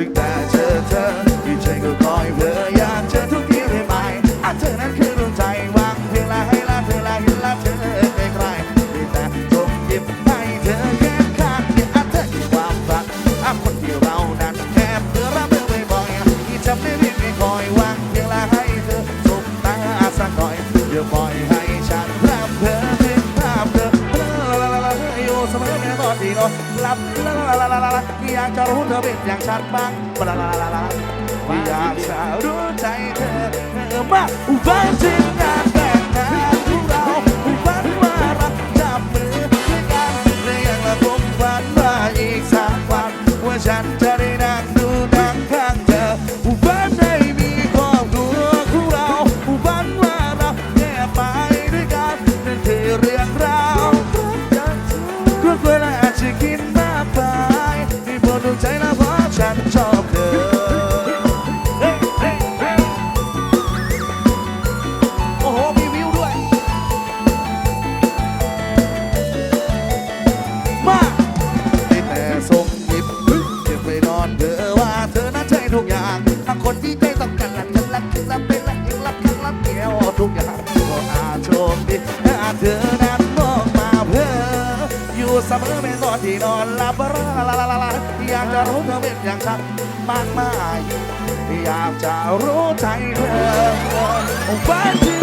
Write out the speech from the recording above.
ตั้งแต่เจอเธอที่ใจก็คอยเพ้ออยากเจอทุกทีเลยไหมอาจเธอนั้นคือดวงใจวังเพียงละให้ละเธอละเห็นละเธอใกลๆมีแต่จงหยิบให้เธอแค่ข้างเดียวอาจเธอคือความฝันอาคนที่เรานั้นแค่เพื่อรับเมื่อบ่อยๆที่จำได้ไม่ไม่คอยวังเพียงละให้เธอสบตาสักหน่อยเดี๋ยวปล่อยให้ สีโนลับลาลาลาลาลาลาอยากจะรู้เธอเป็นอย่างฉันบ้างลาลาลาลาอยากจะรู้ใจเธอเธอมากฝันถึงงานแต่งงานของเราฝันว่าเราจับมือด้วยกันและยังละคงฝันว่าอีกสักวันว่าฉันจะได้ ดวงใจแล้วเพราะฉันชอบเธอโอ้โหมีวิวด้วย มาได้แต่ส่งยิบเก็บไปนอนเธอว่าเธอนั้นใช่ทุกอย่างถ้าคนที่ใจต้องกันละกันละกันละเป็นละยังรับยังรับเกี่ยวทุกอย่างก็อาโชคดีถ้าเธอ เสมอไม่นอนที่นอนหลับลาลาลาลาลาอยากจะรู้เธอเป็นอย่างฉันมากมาย อยากจะรู้ใจเธอวันที่